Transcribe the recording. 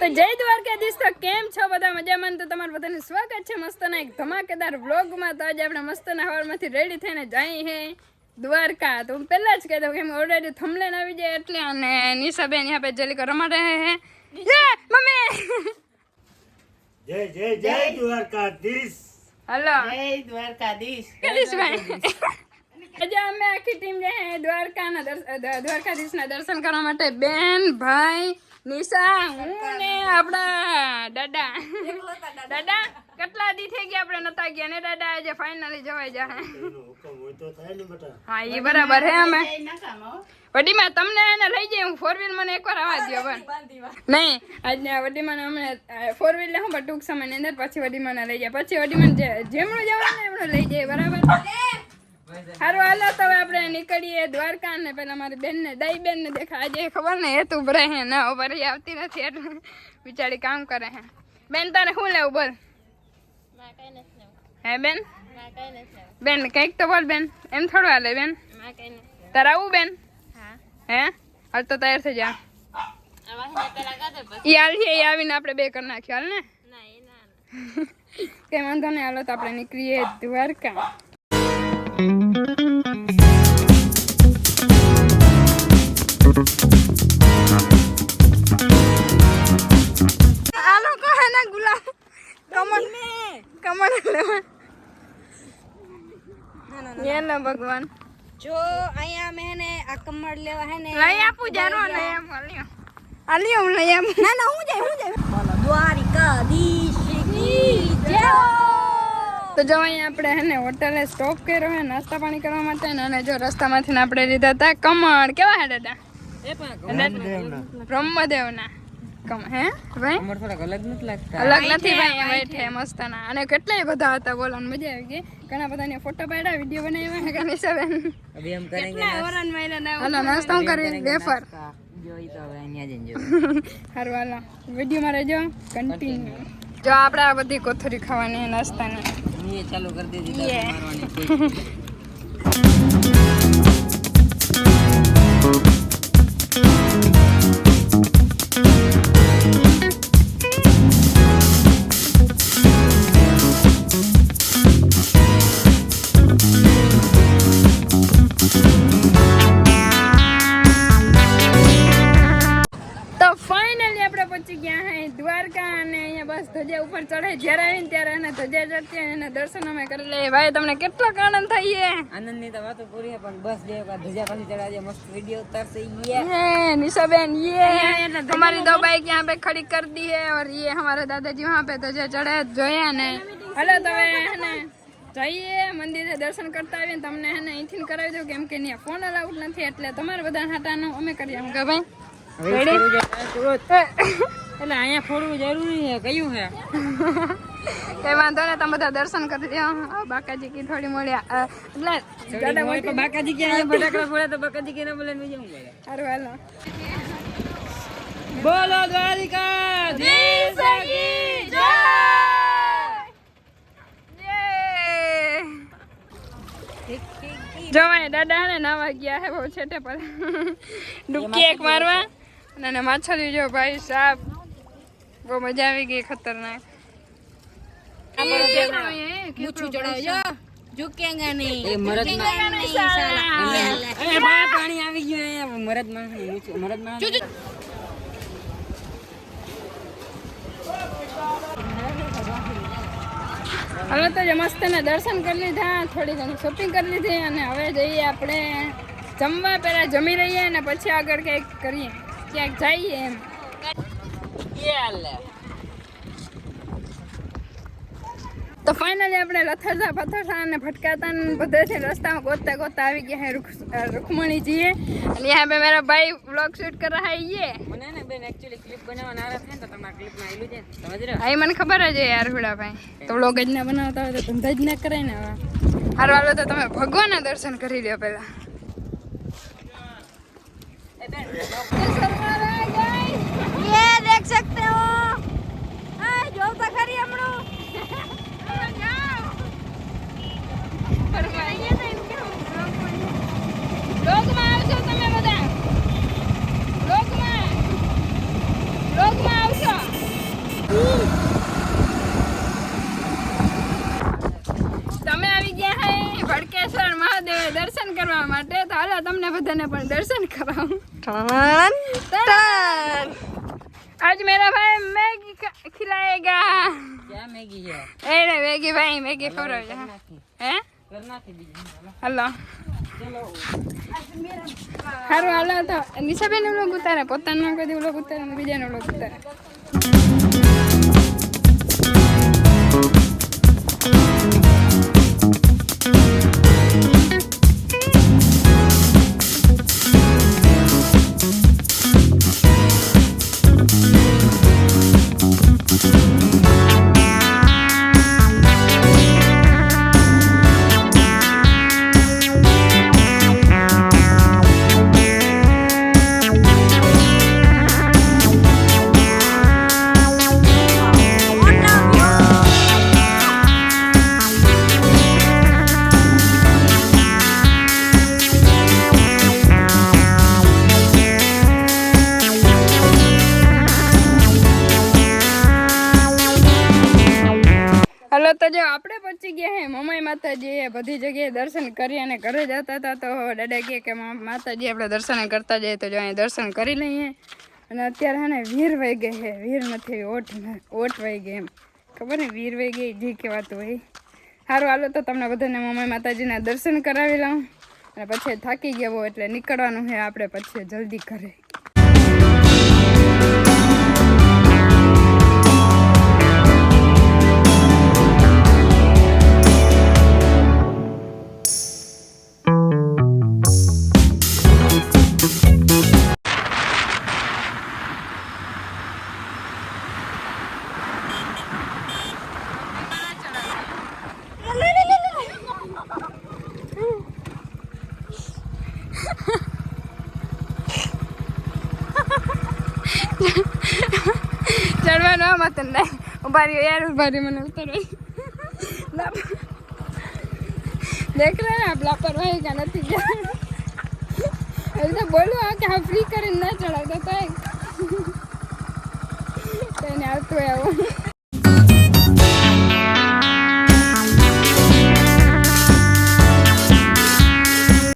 તો જય દ્વારકાધીશ. તો કેમ છો બધા મજામાં? તો તમારું બધાનું સ્વાગત છે મસ્તના એક ધમાકેદાર વ્લોગમાં. તો આજે આપણે મસ્તના હવારમાંથી રેડી થઈને જઈએ હે દ્વારકા. તો હું પહેલાં જ કહી દઉં કે એમ ઓલરેડી થમલેન આવી જાય એટલે અને નિશાબેન અહીંયા પે જલીકો રમા રહે હે જય મમ્મી! જય જય જય દ્વારકાધીશ. હલો. જય દ્વારકાધીશ. કલીશભાઈ આજે અમે આખી ટીમ જઈએ દ્વારકાના દ્વારકાધીશના દર્શન કરવા માટે બેન ભાઈ નિશા હું ને આપણા દાદા. દાદા. કેટલા દી થઈ ગયા આપણે નતા ગયા ને દાદા? આજે ફાઇનલી જવાય જા. એનો હુકમ હોય તો થાય ને બેટા. હા એ બરાબર હે અમે જય વડીમાં તમને એને લઈ જઈએ હું ફોર વ્હીલ મને એકવાર આવવા દો પણ નહીં આજના વડીમાં અમને ફોર વ્હીલ હું પણ ટૂંક સમયની અંદર પછી વડીમાને લઈ જાય. પછી વડીમાં જે જેમણું જવાનું ને એમણું લઈ જાય બરાબર? હારું હાલો તો હવે આપણે નીકળીએ દ્વારકા ને પેલા મારી બેન ને દાઈ બેન ને દેખા આજે ખબર ને એ તું ભરે હે ના ઉપર ઈ આવતી નથી એટલે બિચારી કામ કરે હે. બેન તારે શું લેવું બોલ? હે બેન? બેન કંઈક તો બોલ બેન. એમ થોડું હાલે બેન. તારે આવું બેન? હે. હાલ તો તૈયાર થઈ જા. ઈ હાલ છે ઈ આવીને આપણે બે કરી નાખ્યો હાલ ને. કઈ વાંધો નહીં હાલો તો આપણે નીકળીએ દ્વારકા. આ લોકો હેના ગુલામ. કમળ કમળ લેવા ના ભગવાન. જો અહીંયા મેં ને આ કમળ લેવા હે લઈ આપું જાનો લઈ આપું આલ્યો આલ્યો હું લઈ આપું ના ના હું જાય હું જાય બોલો દ્વારિકાધીશ જો અહીં આપણે હે હોટલે સ્ટોપ કર્યો હે નાસ્તા પાણી કરવા માટે અને જો રસ્તામાંથી આપણે લીધા હતા કમળ. કેવા હે દાદા? બ્રહ્મદેવના. કમ હે? ભાઈ? અલગ નથી લાગતા. અલગ નથી ભાઈ વાઈટ મસ્તના. અને કેટલાય બધા હતા બોલો મજા આવી ગઈ. ઘણા બધાની ફોટો પાડ્યા વીડિયો બનાવ્યા સેવન અભી હમ કરેંગે વરણ મહિના ના હાલો નાસ્તો હું વેફર. જોઈ તો હવે અહીંયા જઈને જો સારું રહેજો કન્ટિન્યુ જો આપણે આ બધી કોથરી ખાવાની નાસ્તાની. ચાલુ કરી દીધી મારવાની ધજા ઉપર ચડે જ્યારે આવીને ત્યારે એને ધજા ચડતી અને એના દર્શન અમે કરી લઈએ ભાઈ તમને કેટલો આનંદ થઈ છે આનંદની તો વાતો પૂરી છે પણ બસ બે વાર ધજા પાછી ચડાવીએ મસ્ત વિડીયો ઉતારશે યે है निशा ये हमारी दो बाइक यहाँ पे खड़ी कर दी है और ये हमारे दादाजी वहाँ पे धजा चढ़े જોયા ને હલો તમે હે ને જઈએ મંદિરે દર્શન કરતા આવીએ ને તમને હે ને અહીંથી કરાવી દઉં કેમ કે ત્યાં ફોન અલાઉડ નથી એટલે તમારે બધા હાટાનું અમે કરીએ હું કે ભાઈ એટલે અહીંયા ફોડવું જરૂરી છે કયું છે? કઈ વાંધો ને તમે બધા દર્શન કરી દો બાકાજી કી થોડી આ, એટલે દાદા હોય તો બાકાજી કે અહીંયા ફટાકડા ફોડે તો બાકાજી કે ના બોલે ને બીજું શું બોલે? સારું હાલો. બોલો દ્વારિકા જય ભાઈ દાદા ને નાવા ગયા હે બહુ છેટે પર. ડૂબકી એક મારવા. અને માછલી જો ભાઈ સાપ બહુ મજા આવી ગઈ ખતરનાક. મૂછું ચડાવજો. ઝુકેંગા નહીં. એ મરદ ઝુકેંગા સાલા. એ બા પાણી આવી ગયું અહીંયા મરદ માણસ મરદ માણસ હવે તો જે મસ્ત ને દર્શન કરી લીધા થોડી ઘણી શોપિંગ કરી લીધી અને હવે જઈએ આપણે જમવા. પેલા જમી રહીએ અને પછી આગળ કંઈક કરીએ. ક્યાંક જઈએ એમ. તો ફાઇનલી આપણે લથરતા પથરતા અને ભટકાતા બધેથી રસ્તામાં ગોતતા ગોતતા આવી ગયા હે રૂકમણી જઈએ અને યહાં પે મેરા ભાઈ વ્લોગ શૂટ કર રહા હે મને ને બેન એક્ચ્યુઅલી ક્લિપ બનાવવાના આ રહ્યા તો તમારા ક્લિપમાં આવેલું છે. સમજ રહ્યો? હા મને ખબર જ યાર હુડા ભાઈ તો વ્લોગ જ ના બનાવતા હોય તો ધંધા જ ના કરાય ને હવે હાર વાલો તો તમે ભગવાનના દર્શન કરી લ્યો પેલા એ બેન देख सकते हो जो खरी हमड़ो તમે આવી ગયા હે? ભડકેશ્વર મહાદેવ દર્શન કરવા માટે. તો હાલો તમને બધાને પણ દર્શન કરાવું. ટન ટન आज मेरा भाई मैगी ख- खिलाएगा ક્યાં મેગી છે ए रे मैगी भाई मैगी ખવડાવ છે નાખી હે કર નાખી બીજી હલો સારું હાલો તો નિશાબેન વ્લોગ ઉતારે પોતાનો કદી વ્લોગ ઉતારે અને બીજાનો વ્લોગ ઉતારે તો જો આપણે પહોંચી ગયા હે. મમાઈ માતાજીએ બધી જગ્યાએ દર્શન કરી અને ઘરે જતા હતા તો દાદા કહે કે માતાજી આપણે દર્શન કરતા જઈએ તો જો અહીં દર્શન કરી લઈએ. અને અત્યારે હે વીર વહી ગઈ હે. વીર નથી, ઓઠ ઓઠ વહી ગઈ એમ. ખબર ને, વીર વહી ગઈ જે કહેવાતું હોય. સારું હાલો તો તમને બધાને મમાઈ માતાજીના દર્શન કરાવી લઉં. અને પછી થાકી ગયો એટલે નીકળવાનું છે આપણે પછી જલ્દી ઘરે. ચડવાનું આમાં તને નહીં ઊભા રહ્યો યાર ઊભા રહ્યો મને ઉતરવા દેખ રહે આપ લાપરવાહી કા નથી ગયા. હવે તો બોલું કે હા ફ્રી કરીને ના ચડાવતા તો એને આવતું આવું.